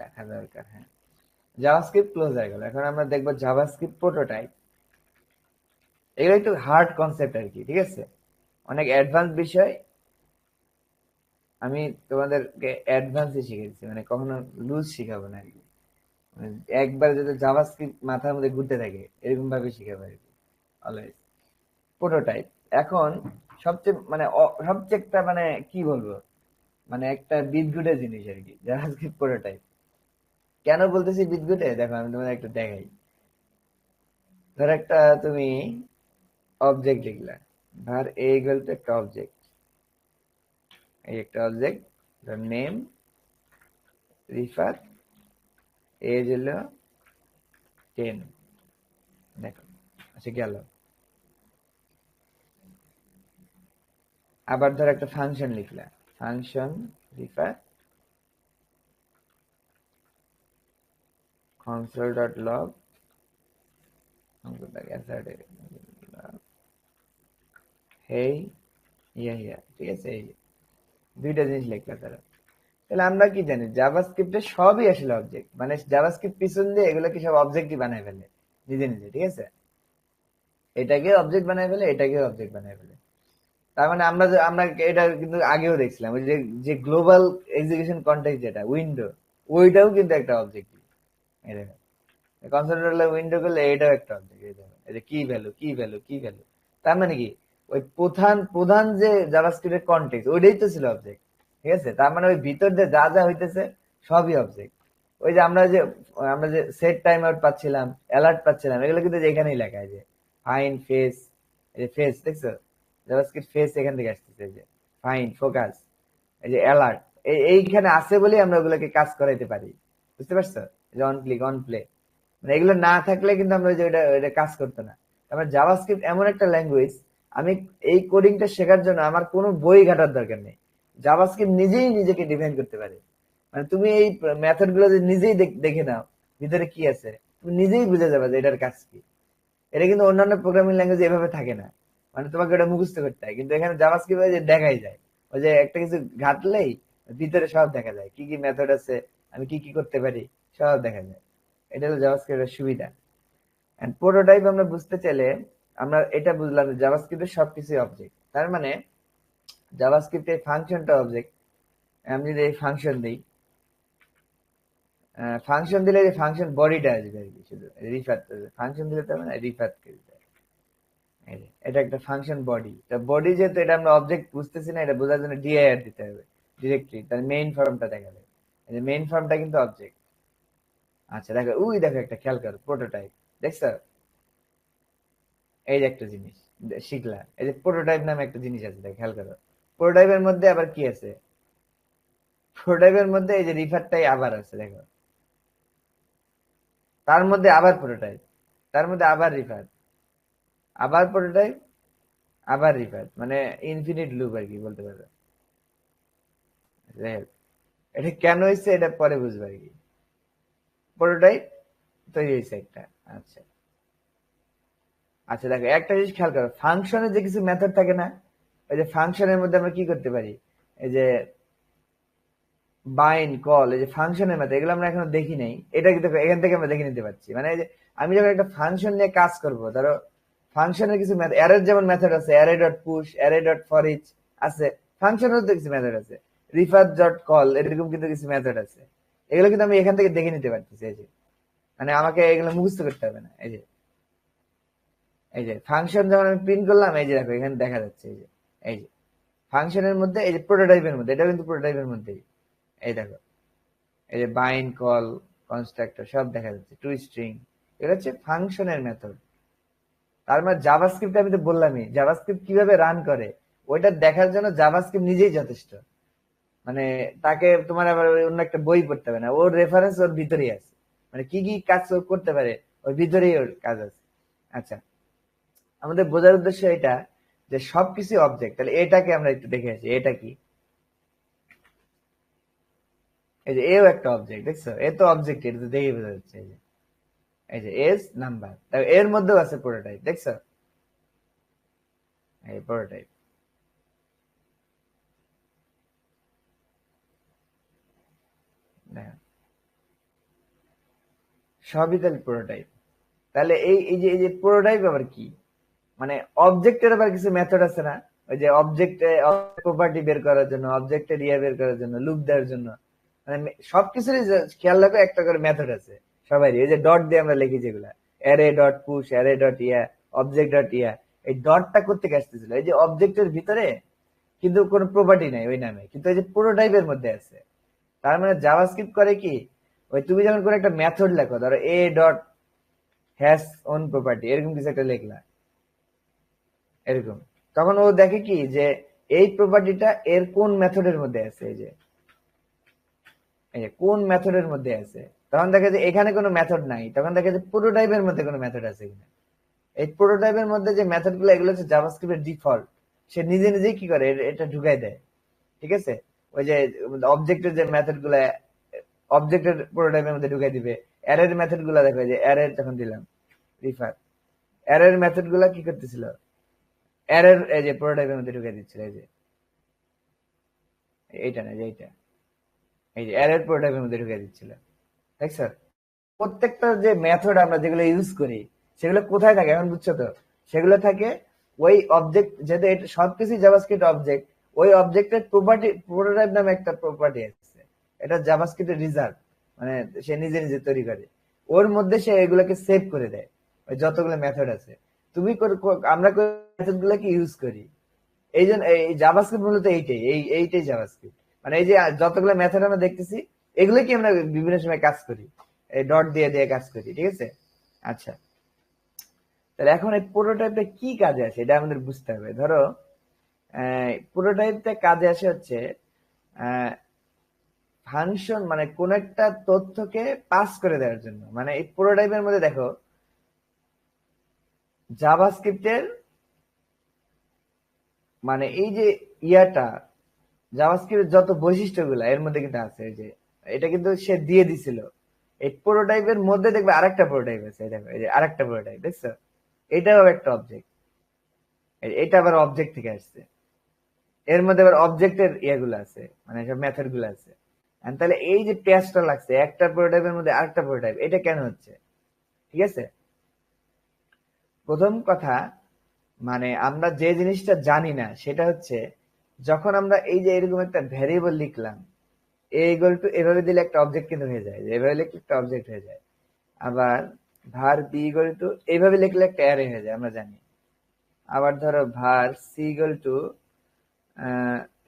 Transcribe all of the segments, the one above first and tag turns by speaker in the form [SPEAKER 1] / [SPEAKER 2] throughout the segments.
[SPEAKER 1] দেখা দরকার হ্যাঁ। জাভাস্ক্রিপ্ট ক্লোজ হয়ে গেল। এখন আমরা দেখব জাভাস্ক্রিপ্ট প্রোটোটাইপ এগুলো একটু হার্ড কনসেপ্ট আর কি, ঠিক আছে? অনেক অ্যাডভান্স বিষয়। আমি তোমাদেরকে অ্যাডভান্সে শিখেছি মানে কখনো লুজ শিখাবো না আর কি। মানে একবার যদি জাভাস্ক্রিপ্ট মাথার মধ্যে ঘুরতে থাকে এরকম ভাবে শিখাবো আর কি অলওয়েজ প্রোটোটাইপ এখন সবচেয়ে মানে সবচেয়ে একটা মানে কি বলব? মানে একটা বিদঘুটে জিনিস আর কি জাভাস্ক্রিপ্ট প্রোটোটাইপ কেন বলতেছি বিদ্যুতে? দেখো, আমি তোমাদের একটা দেখাই। ধর একটা তুমি অবজেক্ট লিখলা। ধর এ ইকুয়াল টু একটা অবজেক্ট এই একটা অবজেক্ট ধর নেম রিফাত এজ হলো টেন দেখো আচ্ছা গেল। আবার ধর একটা function লিখলা। Function Rifat console.log hey yeah yeah ঠিক আছে, এই যে। দুইটা জিনিস মানে দিয়ে এগুলোকে সব অবজেক্টই বানায় ফেলে। নিজে নিজে, ঠিক আছে? এটাকে অবজেক্ট বানায় ফেলে এটাকে অবজেক্ট বানায় ফেলে। তার মানে আমরা আমরা এটা কিন্তু আগেও দেখছিলাম। যে গ্লোবাল এক্সিকিউশন কন্টেক্ট যেটা উইন্ডো ওইটাও কিন্তু একটা অবজেক্ট এই দেখো কনসেন্ট্রেট উইন্ডো করলে এটাও একটা অবজেক্ট এই কি ভ্যালু কি ভ্যালু কি ভ্যালু তার মানে কি? ওই প্রধান প্রধান যে জাভাস্ক্রিপ্টের কন্টেক্ট ওইটাই তো ছিল অবজেক্ট ঠিক আছে? তার মানে ওই ভিতর দিয়ে যা যা হইতেছে, সবই অবজেক্ট ওই যে আমরা যে আমরা যে সেট টাইম আউট পাচ্ছিলাম অ্যালার্ট পাচ্ছিলাম, এগুলো কিন্তু এখানেই লেখা আছে ফাইন ফেস এই যে ফেস দেখছ? জাভাস্ক্রিপ্ট ফেস এখান থেকে আসতেছে যে ফাইন ফোকাস এই যে অ্যালার্ট এইখানে আছে বলেই আমরা ওগুলোকে কাজ করাইতে পারি। বুঝতে পারছ? যে অন ক্লিক অন প্লে মানে এগুলো না থাকলে কিন্তু আমরা ওই যে ওটা ওটা কাজ করতো না। আমার জাভাস্ক্রিপ্ট এমন একটা ল্যাঙ্গুয়েজ আমি এই কোডিংটা শেখার জন্য আমার কোনো বই ঘাটার দরকার নেই। জাভাস্ক্রিপ্ট নিজেই নিজেকে ডিফাইন করতে পারে। মানে তুমি এই মেথডগুলো নিজেই দেখে নাও, ভিতরে কি আছে, তুমি নিজেই বুঝে যাবে যে এটার কাজ কি। এটা কিন্তু অন্যান্য প্রোগ্রামিং ল্যাঙ্গুয়েজ এভাবে থাকে না। মানে তোমাকে ওটা মুখস্থ করতে হয়। কিন্তু এখানে জাভাস্ক্রিপ্ট যে দেখাই যায়। ওই যে একটা কিছু ঘাটলেই ভিতরে সব দেখা যায়। কি কি মেথড আছে, আমি কি কি করতে পারি। সব দেখা যায়। এটা হলো জাভাস্ক্রিপ্টের সুবিধা। এন্ড প্রোটোটাইপ আমরা বুঝতে চাইলে আমরা এটা বুঝলাম যে জাভাস্ক্রিপ্টের সবকিছু অবজেক্ট তার মানে জাভাস্ক্রিপ্টের ফাংশনটা অবজেক্ট আমি যদি এই ফাংশন দিই ফাংশন দিলে যে ফাংশন বডিটা আসবে আর কি শুধু রিফাত ফাংশন দিলে তার মানে এই যে, এটা একটা ফাংশন বডি তা বডি যেহেতু এটা আমরা অবজেক্ট বুঝতেছি না এটা বোঝার জন্য ডিআইআর দিতে হবে। ডিরেক্টলি তার মেইন ফর্মটা দেখাবে। এই যে মেইন ফর্মটা কিন্তু অবজেক্ট আচ্ছা দেখো, উই দেখো একটা খেয়াল করো প্রোটোটাইপ দেখছ? এই যে একটা জিনিস, শিখলা, এই যে প্রোটোটাইপ নামে একটা জিনিস আছে, দেখো, খেয়াল করো। প্রোটোটাইপের মধ্যে আবার কি আছে? প্রোটোটাইপের মধ্যে এই যে রিফারটাই আবার আছে, দেখো। তার মধ্যে আবার প্রোটোটাইপ তার মধ্যে আবার রিফার আবার প্রোটোটাইপ আবার রিফার মানে ইনফিনিট লুপ আর কি, বলতে পারো। এটা কেন হয়েছে এটা পরে বুঝবে আর কি। প্রোটোটাইপ তৈরি হয়েছে একটা। আচ্ছা। আচ্ছা দেখো, একটা জিনিস খেয়াল করো ফাংশনে যে কিছু মেথড থাকে না, ওই যে ফাংশনের মধ্যে আমরা কি করতে পারি? এই যে বাইন কল এই যে ফাংশনের মেথড এগুলো আমরা এখনও দেখি নাই। এটা কিন্তু এখান থেকে আমরা দেখে নিতে পারছি। মানে এই যে আমি যখন একটা ফাংশন নিয়ে কাজ করব, ধরো ফাংশনের কিছু মেথড অ্যারের যেমন মেথড আছে array dot push array dot for each আছে, ফাংশনেরও তো কিছু মেথড আছে রিফার ডট কল এরকম কিন্তু কিছু মেথড আছে। এগুলো কিন্তু আমি এখান থেকে দেখে নিতে পারতেছি, এই যে। মানে আমাকে এগুলো মুখস্থ করতে হবে না, এই যে। এই যে ফাংশন যেমন আমি প্রিন্ট করলাম, এই যে দেখো, এখানে দেখা যাচ্ছে, এই যে এই যে। ফাংশনের মধ্যে, এই যে প্রোটোটাইপের মধ্যে এটা কিন্তু প্রোটোটাইপের মধ্যেই। এই দেখো, এই যে বাইন কল কনস্ট্রাক্টর সব দেখা যাচ্ছে টু স্ট্রিং এটা হচ্ছে ফাংশনের মেথড তার মানে জাভাস্ক্রিপ্ট আমি তো বললামই জাভাস্ক্রিপ্ট কীভাবে রান করে, ওইটা দেখার জন্য জাভাস্ক্রিপ্ট নিজেই যথেষ্ট। মানে তাকে তোমার আবার অন্য একটা বই পড়তে হবে না, ওর রেফারেন্স ওর ভিতরেই আছে। মানে কি কি কাজ করতে পারে, ওর ভিতরেই ওর কাজ আছে। আচ্ছা আমাদের বোঝার উদ্দেশ্য এটা যে সবকিছু অবজেক্ট তাহলে এটাকে আমরা একটু দেখে আসি, এটা কি? এই যে এও একটা অবজেক্ট দেখছ? এ তো অবজেক্ট এটা দেখে বোঝা যাচ্ছে, এই যে। এই যে এস নাম্বার এর মধ্যেও আছে প্রোটোটাইপ দেখছ? এই প্রোটোটাইপ দেখো সবই প্রোটোটাইপ তাহলে এই এই যে এই যে প্রোটোটাইপ আবার কি? মানে অবজেক্টের আবার কিছু মেথড আছে না? ওই যে অবজেক্টে প্রপার্টি বের করার জন্য অবজেক্টের ইয়ে বের করার জন্য লুপ দেওয়ার জন্য। মানে সবকিছুরই খেয়াল রাখো, একটা করে মেথড আছে সবারই। এই যে ডট দিয়ে আমরা লিখি যেগুলা। Array dot push array dot ইয়া অবজেক্ট ডট ইয়া। এই ডটটা করতে আসতেছিল? এই যে অবজেক্টের ভিতরে কিন্তু কোনো প্রপার্টি নাই ওই নামে। কিন্তু এই যে প্রোটোটাইপের মধ্যে আছে। তার মানে জাভাস্ক্রিপ্ট করে কি? ওই তুমি যখন কোনো একটা মেথড লেখো, ধরো a dot has own property এরকম কিছু একটা লেখলা। এরকম। তখন ও দেখে কি যে এই প্রপার্টিটা এর কোন মেথডের মধ্যে আছে, এই যে। এই যে, কোন মেথডের মধ্যে আছে। তখন দেখে যে এখানে কোনো মেথড নাই। তখন দেখে যে প্রোটোটাইপের মধ্যে কোনো মেথড আছে কিনা। এই প্রোটোটাইপের মধ্যে যে মেথডগুলো, এগুলো হচ্ছে জাভাস্ক্রিপ্টের ডিফল্ট সে নিজে নিজেই কি করে এটা ঢুকাই দেয়। ঠিক আছে? ওই যে অবজেক্টের যে মেথডগুলো অবজেক্টের প্রোটোটাইপের মধ্যে ঢুকাই দিবে। অ্যারের মেথডগুলো দেখো যে অ্যারের যখন দিলাম রিফার অ্যারের মেথডগুলা কি করতেছিল? অ্যারের এই যে প্রোটোটাইপের মধ্যে ঢুকাই দিচ্ছিল, এই যে। এইটা না যে এইটা। এই যে অ্যারের প্রোটোটাইপের মধ্যে ঢুকাই দিচ্ছিল। দেখছ প্রত্যেকটা যে মেথড আমরা যেগুলো ইউজ করি, সেগুলো কোথায় থাকে এখন বুঝছ তো? সেগুলো থাকে ওই অবজেক্ট যেহেতু এটা সবকিছুই জাভাস্ক্রিপ্ট অবজেক্ট ওই অবজেক্টের প্রপার্টি প্রোটোটাইপ নামে একটা প্রপার্টি আছে। এটা জাভাস্ক্রিপ্টের রিজার্ভ মানে সে নিজে নিজে তৈরি করে। ওর মধ্যে সে এগুলোকে সেভ করে দেয়, ওই যতগুলো মেথড আছে। তুমি আমরা মেথড ইউজ করি। এই জন্য, এই জাভাস্ক্রিপ্ট মূলত এইটাই, এই, এইটাই জাভাস্ক্রিপ্ট মানে এই যে যতগুলো মেথড আমরা দেখতেছি এগুলো কি আমরা বিভিন্ন সময় কাজ করি। এই ডট দিয়ে দিয়ে কাজ করি, ঠিক আছে? আচ্ছা। তাহলে এখন এই প্রোটোটাইপটা কি কাজে আসে, এটা আমাদের বুঝতে হবে। ধরো প্রোটোটাইপটা কাজে আসে হচ্ছে ফাংশন মানে কোন একটা তথ্যকে পাস করে দেওয়ার জন্য। মানে এই প্রোটোটাইপের মধ্যে দেখো জাভাস্ক্রিপ্টের মানে এই যে ইয়াটা জাভাস্ক্রিপ্টের যত বৈশিষ্ট্যগুলো, এর মধ্যে কিন্তু আছে যে এটা কিন্তু সে দিয়ে দিছিল। এই প্রোটোটাইপের মধ্যে দেখবে আরেকটা প্রোটোটাইপ আছে দেখো, এই যে আরেকটা প্রোটোটাইপ দেখছ? এটাও একটা অবজেক্ট এটা আবার অবজেক্ট থেকে আসছে। এর মধ্যে আবার অবজেক্টের ইয়েগুলো আছে মানে সব মেথডগুলো আছে। তাহলে এই যে পেঁয়াজটা লাগছে, একটা প্রোটোটাইপের মধ্যে আরেকটা প্রোটোটাইপ এটা কেন হচ্ছে? ঠিক আছে? প্রথম কথা মানে আমরা যে জিনিসটা জানি না, সেটা হচ্ছে যখন আমরা এই যে এরকম একটা ভ্যারিয়েবল লিখলাম এইগুল টু এভাবে দিলে একটা অবজেক্ট কিন্তু হয়ে যায়, এভাবে লিখলে একটা অবজেক্ট হয়ে যায়। আবার ভার বি ইগল টু এইভাবে লিখলে একটা অ্যারে হয়ে যায়, আমরা জানি। আবার ধরো ভার সি ইগল টু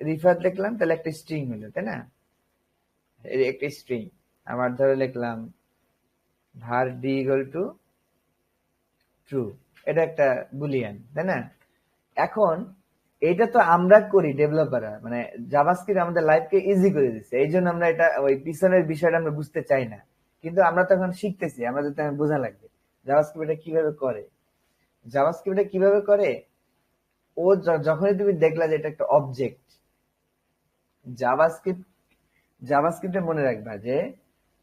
[SPEAKER 1] রিফার লিখলাম, তাহলে একটা স্ট্রিং হলো, তাই না? একটা স্ট্রিং আবার ধরো লিখলাম ভার ডি ইগল টু ট্রু এটা একটা বুলিয়ান তাই না? এখন এটা তো আমরা করি ডেভেলপাররা মানে জাভাস্ক্রিপ্ট আমাদের লাইফকে ইজি করে দিচ্ছে। এই জন্য আমরা এটা, ওই পিছনের বিষয়টা আমরা বুঝতে চাই না। কিন্তু আমরা তো এখন শিখতেছি, আমাদের তো বোঝা লাগবে। জাভাস্ক্রিপ্ট এটা কীভাবে করে? জাভাস্ক্রিপ্ট এটা কীভাবে করে? ও যখনই তুমি দেখলা যে এটা একটা অবজেক্ট জাভাস্ক্রিপ্ট জাভাস্ক্রিপ্টে মনে রাখবা যে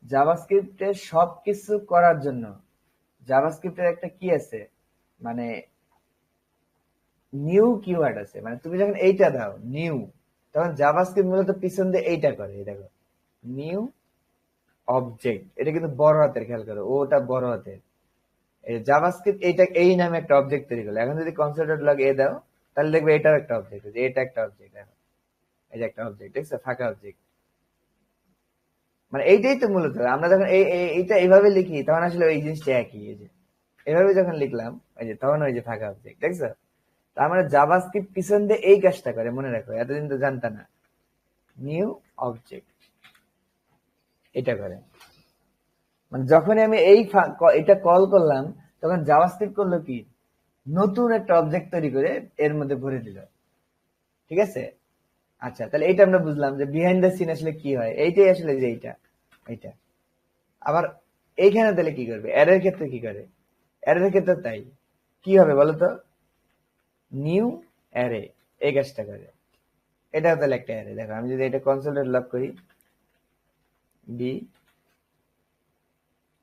[SPEAKER 1] জাভাস্ক্রিপ্টে সবকিছু করার জন্য জাভাস্ক্রিপ্টের একটা কি আছে? মানে নিউ কিওয়ার্ড আছে। মানে তুমি যখন এইটা দাও নিউ তখন জাভাস্ক্রিপ্ট মূলত পিছন দিয়ে এইটা করে দেখো। নিউ অবজেক্ট এটা কিন্তু বড় হাতের, খেয়াল করো, ওটা বড় হাতের। জাভাস্ক্রিপ্ট এইটা, এই নামে একটা অবজেক্ট তৈরি করল। এখন যদি কনসেপ্ট লগ এ দাও, তাহলে দেখবে এটাও একটা অবজেক্ট এটা একটা অবজেক্ট এই যে একটা অবজেক্ট দেখছ? ফাঁকা অবজেক্ট মানে এইটাই তো মূলত। আমরা যখন এই এইটা এইভাবে লিখি, তখন আসলে ওই জিনিসটা একই যে। এভাবে যখন লিখলাম, ওই যে, তখন ওই যে ফাঁকা অবজেক্ট দেখছ? তার মানে জাভাস্ক্রিপ্ট পিছন দিয়ে এই কাজটা করে, মনে রাখো, এতদিন তো জানতা না। নিউ অবজেক্ট এটা করে। মানে যখনই আমি এই এটা কল করলাম, তখন জাভাস্ক্রিপ্ট করল কি? নতুন একটা অবজেক্ট তৈরি করে এর মধ্যে ভরে দিল। ঠিক আছে? আচ্ছা তাহলে এইটা আমরা বুঝলাম যে বিহাইন্ড দ্য সিন আসলে কি হয়? এইটাই আসলে যে এইটা। এইটা। আবার এইখানে তাহলে কি করবে? এরের ক্ষেত্রে কি করে? এরের ক্ষেত্রে তাই। কি হবে বলতো? নিউ অ্যারে এই কাজটা করে। এটা তাহলে একটা অ্যারে দেখো, আমি যদি এটা কনসোলেট লক করি বি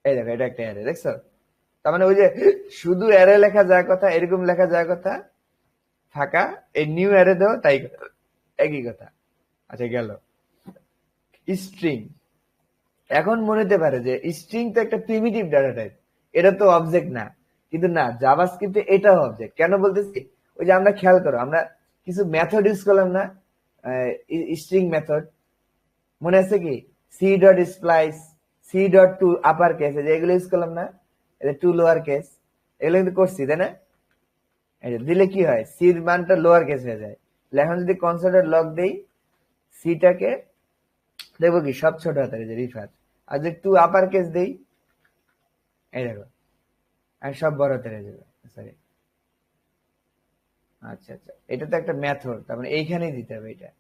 [SPEAKER 1] এই দেখো, এটা একটা অ্যারে দেখছ? তার মানে ওই যে শুধু অ্যারে লেখা যায় কথা, এরকম লেখা যায় কথা, ফাঁকা, এই নিউ অ্যারে দাও তাই একই কথা। আচ্ছা গেল। স্ট্রিং এখন মনে হতে পারে যে স্ট্রিং তো একটা প্রিমিটিভ ডাটা টাইপ এটা তো অবজেক্ট না। কিন্তু না জাভাস্ক্রিপ্টে এটাও অবজেক্ট কেন বলতেছি? ওই যে আমরা খেয়াল করো, আমরা কিছু মেথড ইউজ করলাম না স্ট্রিং মেথড মনে আছে কি? C dot splice c dot to upper case যে এগুলো ইউজ করলাম না এটা টু লোয়ার কেস এগুলো কিন্তু করছি, তাই না? দিলে কি হয়? সির মানটা লোয়ার কেস হয়ে যায়। এখন যদি কনসোলের লক দেই সিটাকে দেখব কি, সব ছোট হাতের যে রিফার আর যদি টু আপার কেস দেই, এই দেখো, আর সব বড় হয়ে যাবে সরি আচ্ছা আচ্ছা এটা তো একটা মেথড তার মানে এইখানেই দিতে হবে এটা।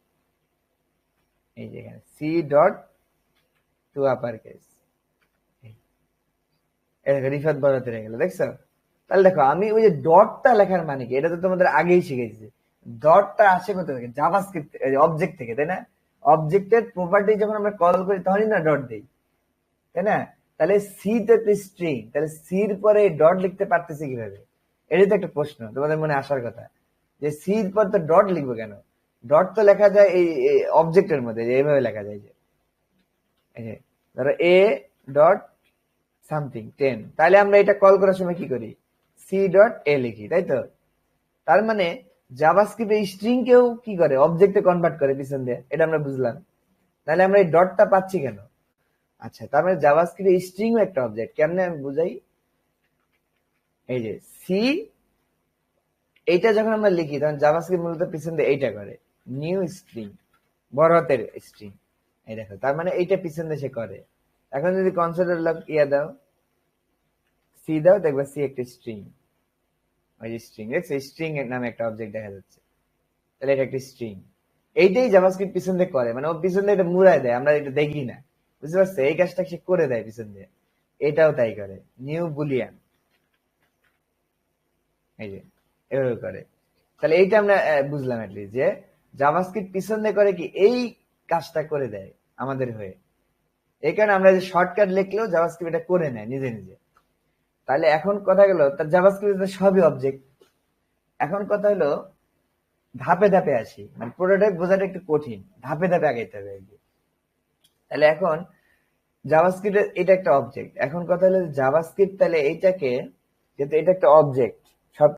[SPEAKER 1] এই যে এখানে c dot to upper case Rifat বড় হাতের হয়ে গেল, দেখছ? তাহলে দেখো, আমি ওই যে ডটটা লেখার মানে কি, এটা তো তোমাদের আগেই শিখেছি। ডটটা আসে কোথা থেকে? জাভাস্ক্রিপ্ট অবজেক্ট থেকে, তাই না? অবজেক্টের প্রপার্টি যখন আমরা কল করি তখনই না ডট দেই। তাই না? তাহলে সি তো একটা স্ট্রিং তাহলে সির পরে ডট লিখতে পারতেছি কীভাবে? এটাই তো একটা প্রশ্ন, তোমাদের মনে আসার কথা। যে সির পর তো ডট লিখব কেন? ডট তো লেখা যায় এই অবজেক্টের মধ্যে এইভাবে লেখা যায় যে। ধরো এ ডট সামথিং টেন তাহলে আমরা এটা কল করার সময় কি করি? সি ডট এ লিখি, তাই তো? তার মানে জাভাস্ক্রিপ্ট এই স্ট্রিং কেও কি করে? অবজেক্টে কনভার্ট করে পিছন দিয়ে। এটা আমরা বুঝলাম। তাহলে আমরা এই ডটটা পাচ্ছি কেন? আচ্ছা তার মানে জাভাস্ক্রিপ্ট এই স্ট্রিং একটা অবজেক্ট কেমনে আমি বুঝাই? এই যে সি এইটা যখন আমরা লিখি, তখন জাভাস্ক্রিপ্ট মূলত পিছন দিয়ে এইটা করে। নিউ স্ট্রিং বড় হাতের স্ট্রিং এই দেখো, তার মানে এইটা পিছন দিয়ে সে করে। এখন যদি কনসোলের লগ ইয়া দাও সি দাও, দেখবে সি একটা স্ট্রিং ওই যে স্ট্রিং দেখছ? স্ট্রিং এর নামে একটা অবজেক্ট দেখা যাচ্ছে। তাহলে এটা একটা স্ট্রিং এইটাই জাভাস্ক্রিপ্ট পিছন দিয়ে করে। মানে ও পিছন দিয়ে দেয়, আমরা এটা দেখি না। বুঝতে এই কাজটা সে করে দেয় পিছন দিয়ে। এটাও তাই করে। নিউ বুলিয়ান এই যে, এভাবে করে। তাহলে এইটা আমরা বুঝলাম অ্যাটলিস্ট যে জাভাস্ক্রিপ্ট পিছন দিয়ে করে কি এই কাজটা করে দেয় আমাদের হয়ে। এই কারণে আমরা যে শর্টকাট লিখলেও জাভাস্ক্রিপ্ট এটা করে নেয় নিজে নিজে। তাহলে এখন কথা গেল তার জাভাস্ক্রিপ্ট সবই অবজেক্ট এখন কথা হলো, ধাপে ধাপে আসি মানে প্রোটোটাইপ বোঝাটা একটু কঠিন, ধাপে ধাপে আগাইতে হবে তাহলে এখন জাভাস্ক্রিপ্ট এটা একটা অবজেক্ট এখন কথা হলো জাভাস্ক্রিপ্ট তাহলে এইটাকে, যেহেতু এটা একটা অবজেক্ট